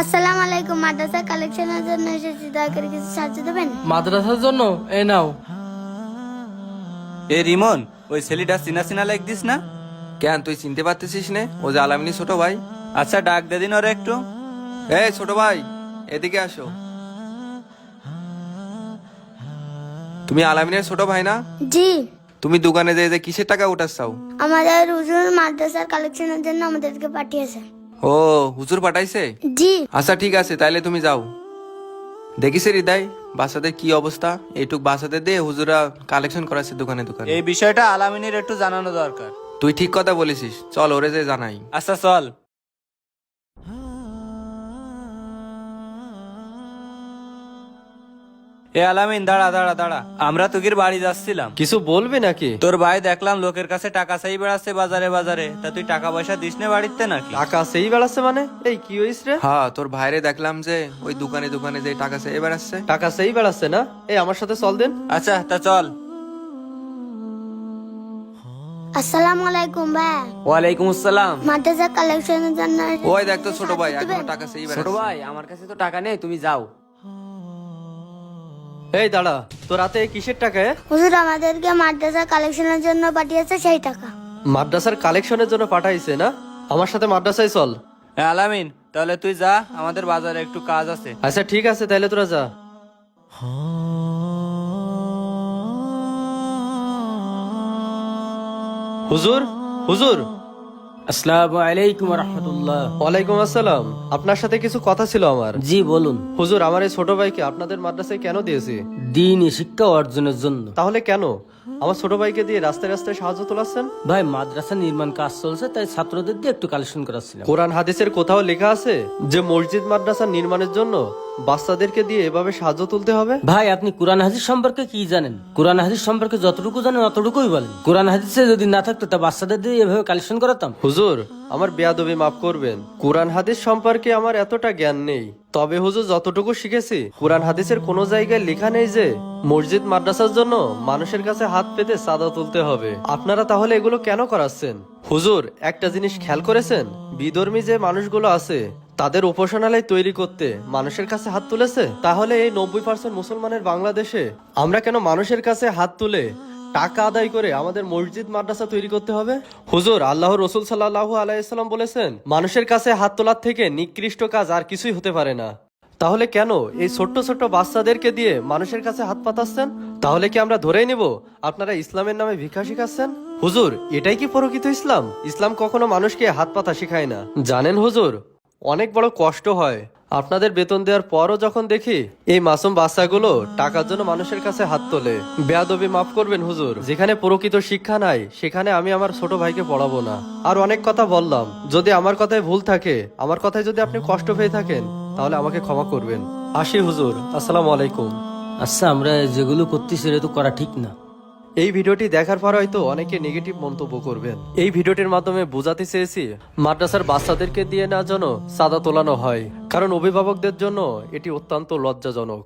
আসসালামু আলাইকুম মাদ্রাসা কালেকশনের জন্য এসেছি। দয়া করে কিছু সাহায্য দেবেন? মাদ্রাসার জন্য? এ নাও। এ রিমন ওই ছেলেটা চিনা চিনা লাইক দিস না? কেন তুই চিনতে পারতেছিস নে? ও যে আলামিনী ছোট ভাই। আচ্ছা ডাক দে দিন ওরে একটু। এই ছোট ভাই এদিকে আসো। তুমি আলামিনের ছোট ভাই না? জি। তুমি দোকানে যে যে কিসের টাকা উঠাচ্ছাও? আমাদের হুজুর মাদ্রাসার কালেকশনের জন্য আমাদেরকে পাঠিয়েছে। ও হুজুর পাঠাইছে? জি। আচ্ছা ঠিক আছে তাইলে তুমি যাও। দেখিস হৃদয় বাচ্চাদের কি অবস্থা? এইটুক বাচ্চাদের দিয়ে হুজুরা কালেকশন করাচ্ছে দোকানে দোকানে। এই বিষয়টা আলামিনের একটু জানানো দরকার। তুই ঠিক কথা বলেছিস চল ওরে যে জানাই। আচ্ছা চল। এ আলামিন দাঁড়া দাঁড়া দাঁড়া। আমরা তোকির বাড়ি যাচ্ছিলাম। কিছু বলবি নাকি? তোর ভাই দেখলাম লোকের কাছে টাকা চাই বেড়াচ্ছে বাজারে বাজারে। তা তুই টাকা পয়সা দিস না বাড়িতে নাকি? টাকা সেই বেড়াচ্ছে মানে? এই কি হইস রে? হ্যাঁ তোর ভাইরে দেখলাম যে ওই দোকানে দোকানে যে টাকা আসছে টাকা সেই বেড়াচ্ছে না? এই আমার সাথে চল দেন। আচ্ছা তা চল। আসসালামু আলাইকুম ভাই। ওয়ালাইকুম আসসালাম। মাদ্রাসা কালেকশনের জন্য ওই দেখ তো ছোট ভাই এখনও টাকা সেই ছোট ভাই আমার কাছে তো টাকা নেই তুমি যাও। এই দাঁড়া। তোর হাতে এই কিসের টাকা হুজুর আমাদেরকে মাদ্রাসা কালেকশনের জন্য পাঠিয়েছে সেই টাকা। মাদ্রাসার কালেকশনের জন্য পাঠাইছে না? আমার সাথে মাদ্রাসায় চল। এ আলামিন তাহলে তুই যা আমাদের বাজারে একটু কাজ আছে। আচ্ছা ঠিক আছে তাইলে তোরা যা। হুজুর হুজুর। আসসালামু আলাইকুম রহমতুল্লাহ। ওয়ালাইকুম আসসালাম। আপনার সাথে কিছু কথা ছিল আমার। জি বলুন। হুজুর আমার এই ছোট ভাইকে আপনাদের মাদ্রাসায় কেন দিয়েছি? দিনই শিক্ষা অর্জনের জন্য। তাহলে কেন? আমার ছোট ভাইকে দিয়ে রাস্তায় রাস্তায় সাহায্য তোলাচ্ছেন? ভাই মাদ্রাসা নির্মাণ কাজ চলছে তাই ছাত্রদের দিয়ে একটু কালেকশন করাচ্ছিলাম। কোরআন হাদিসের কোথাও লেখা আছে যে মসজিদ মাদ্রাসা নির্মাণের জন্য বাচ্চাদেরকে দিয়ে এভাবে সাহায্য তুলতে হবে? ভাই আপনি কোরআন হাদিস সম্পর্কে কি জানেন? কোরআন হাদিস সম্পর্কে যতটুকু জানেন অতটুকুই বলেন। কোরআন হাদিসে যদি না থাকতো তা বাচ্চাদের দিয়ে এভাবে কালেকশন করাতাম? হুজুর আমার বেয়াদবি মাফ করবেন। কোরআন হাদিস সম্পর্কে আমার এতটা জ্ঞান নেই। তবে হুজুর যতটুকু শিখেছি কোরআন হাদিসের কোনো জায়গায় লেখা নেই যে মসজিদ মাদ্রাসার জন্য মানুষের কাছে হাত পেতে সাদা তুলতে হবে। আপনারা তাহলে এগুলো কেন করাচ্ছেন? হুজুর একটা জিনিস খেয়াল করেছেন? বিধর্মী যে মানুষগুলো আছে তাদের উপাসনালয় তৈরি করতে মানুষের কাছে হাত তুলেছে? তাহলে এই নব্বই পার্সেন্ট মুসলমানের বাংলাদেশে আমরা কেন মানুষের কাছে হাত তুলে টাকা আদায় করে আমাদের মসজিদ, মাদ্রাসা তৈরি করতে হবে? হুজুর আল্লাহ রসুল সাল্লাহ আলাইসাল্লাম বলেছেন, মানুষের কাছে হাত তোলার থেকে নিকৃষ্ট কাজ আর কিছুই হতে পারে না। তাহলে কেন এই ছোট্ট ছোট্ট বাচ্চাদেরকে দিয়ে মানুষের কাছে হাত পাতাচ্ছেন? তাহলে কি আমরা ধরেই নিব আপনারা ইসলামের নামে ভিক্ষা শিখাচ্ছেন? হুজুর, এটাই কি প্রকৃত ইসলাম? ইসলাম কখনো মানুষকে হাত পাতা শেখায় না। জানেন হুজুর অনেক বড় কষ্ট হয়। আপনাদের বেতন দেওয়ার পরও যখন দেখি, এই মাসুম বাচ্চাগুলো টাকার জন্য মানুষের কাছে হাত তোলে। বেয়াদবি মাফ করবেন হুজুর। যেখানে প্রকৃত শিক্ষা নাই, সেখানে আমি আমার ছোট ভাইকে পড়াবো না। আর অনেক কথা বললাম। যদি আমার কথায় ভুল থাকে, আমার কথায় যদি আপনি কষ্ট পেয়ে থাকেন, তাহলে আমাকে ক্ষমা করবেন। আসি হুজুর। আসসালামু আলাইকুম। আচ্ছা আমরা যেগুলো করতেছি সেটা তো করা ঠিক না। এই ভিডিওটি দেখার পর হয়তো অনেকে নেগেটিভ মন্তব্য করবেন। এই ভিডিওটির মাধ্যমে বোঝাতে চেয়েছি, মাদ্রাসার বাচ্চাদেরকে দিয়ে না যেন সাদা তোলানো হয়, কারণ অভিভাবকদের জন্য এটি অত্যন্ত লজ্জাজনক।